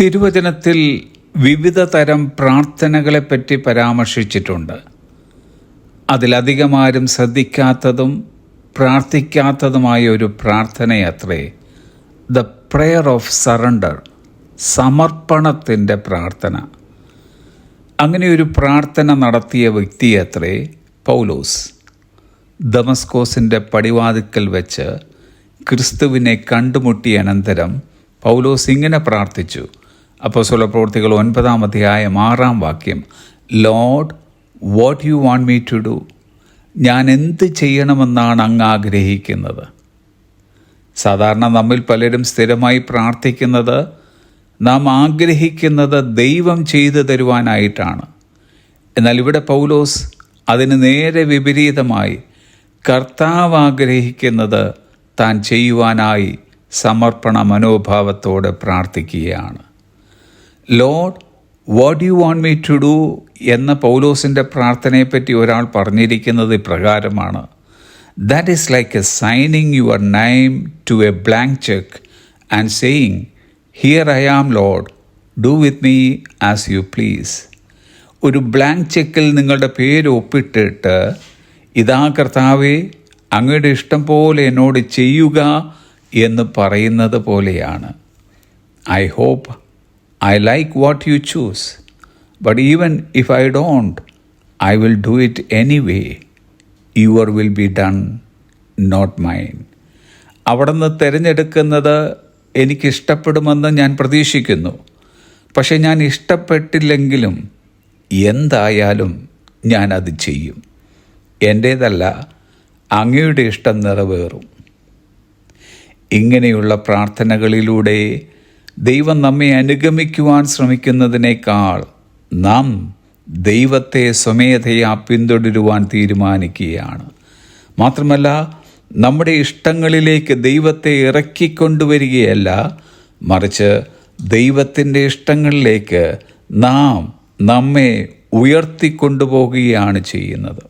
തിരുവചനത്തിൽ വിവിധ തരം പ്രാർത്ഥനകളെപ്പറ്റി പരാമർശിച്ചിട്ടുണ്ട്. അതിലധികമാരും ശ്രദ്ധിക്കാത്തതും പ്രാർത്ഥിക്കാത്തതുമായ ഒരു പ്രാർത്ഥനയത്രേ ദ പ്രെയർ ഓഫ് സറണ്ടർ സമർപ്പണത്തിന്റെ പ്രാർത്ഥന അങ്ങനെ ഒരു പ്രാർത്ഥന നടത്തിയ വ്യക്തിയത്രേ പൗലോസ്. ദമസ്കോസിന്റെ പടിവാതിക്കൽ വെച്ച് ക്രിസ്തുവിനെ കണ്ടുമുട്ടിയ അനന്തരം പൗലോസ് ഇങ്ങനെ പ്രാർത്ഥിച്ചു അപ്പോസ്വല പ്രവൃത്തികൾ ഒൻപതാം അധ്യായം ആറാം വാക്യം. Lord what you want me to do ഞാൻ എന്ത് ചെയ്യണമെന്നാണ് അങ്ങ് ആഗ്രഹിക്കുന്നത്? സാധാരണ നമ്മിൽ പലരും സ്ഥിരമായി പ്രാർത്ഥിക്കുന്നത് നാം ആഗ്രഹിക്കുന്നത് ദൈവം ചെയ്തു തരുവാനായിട്ടാണ്. എന്നാൽ ഇവിടെ പൗലോസ് അതിന് നേരെ വിപരീതമായി കർത്താവ് ആഗ്രഹിക്കുന്നത് താൻ ചെയ്യുവാനായി സമർപ്പണ മനോഭാവത്തോടെ പ്രാർത്ഥിക്കുകയാണ്. Lord what you want me to do എന്ന പൗലോസിന്റെ പ്രാർത്ഥനയെപ്പറ്റി ഒരാൾ പറഞ്ഞിരിക്കുന്നത് ഇപ്രകാരമാണ്. That is like a signing your name to a blank cheque and saying here I am lord do with me as you please ഒരു ബ്ലാങ്ക് ചെക്കിൽ നിങ്ങളുടെ പേര് ഒപ്പിട്ടിട്ട് ഇതാ കർത്താവേ അങ്ങയുടെ ഇഷ്ടം പോലെ എന്നോട് ചെയ്യുക എന്ന് പറയുന്നത് പോലെയാണ്. I hope I like what you choose but even if I don't I will do it anyway your will be done not mine നിന്ന് തിരഞ്ഞെടുക്കുന്നത് എനിക്കിഷ്ടപ്പെടുമെന്ന് ഞാൻ പ്രതീക്ഷിക്കുന്നു. പക്ഷെ ഞാൻ ഇഷ്ടപ്പെട്ടില്ലെങ്കിലും എന്തായാലും ഞാനത് ചെയ്യും. എന്റേതല്ല അങ്ങയുടെ ഇഷ്ടം നിറവേറും. ഇങ്ങനെയുള്ള പ്രാർത്ഥനകളിലൂടെ ദൈവം നമ്മെ അനുഗമിക്കുവാൻ ശ്രമിക്കുന്നതിനേക്കാൾ നാം ദൈവത്തെ സ്വമേധയാ പിന്തുടരുവാൻ തീരുമാനിക്കുകയാണ്. മാത്രമല്ല നമ്മുടെ ഇഷ്ടങ്ങളിലേക്ക് ദൈവത്തെ ഇറക്കിക്കൊണ്ടുവരികയല്ല മറിച്ച് ദൈവത്തിന്റെ ഇഷ്ടങ്ങളിലേക്ക് നാം നമ്മെ ഉയർത്തിക്കൊണ്ടുപോകുകയാണ് ചെയ്യുന്നത്.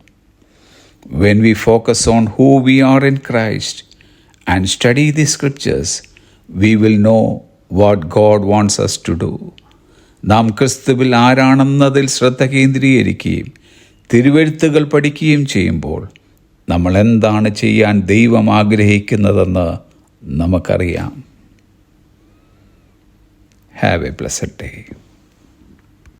When we focus on who we are in Christ and study the scriptures we will know what God wants us to do നാം ക്രിസ്തുവിൽ ആരാണെന്നതിൽ ശ്രദ്ധ കേന്ദ്രീകരിക്കുകയും തിരുവെഴുത്തുകൾ പഠിക്കുകയും ചെയ്യുമ്പോൾ നമ്മൾ എന്താണ് ചെയ്യാൻ ദൈവം ആഗ്രഹിക്കുന്നതെന്ന് നമുക്കറിയാം. Have A പ്ലസഡ് day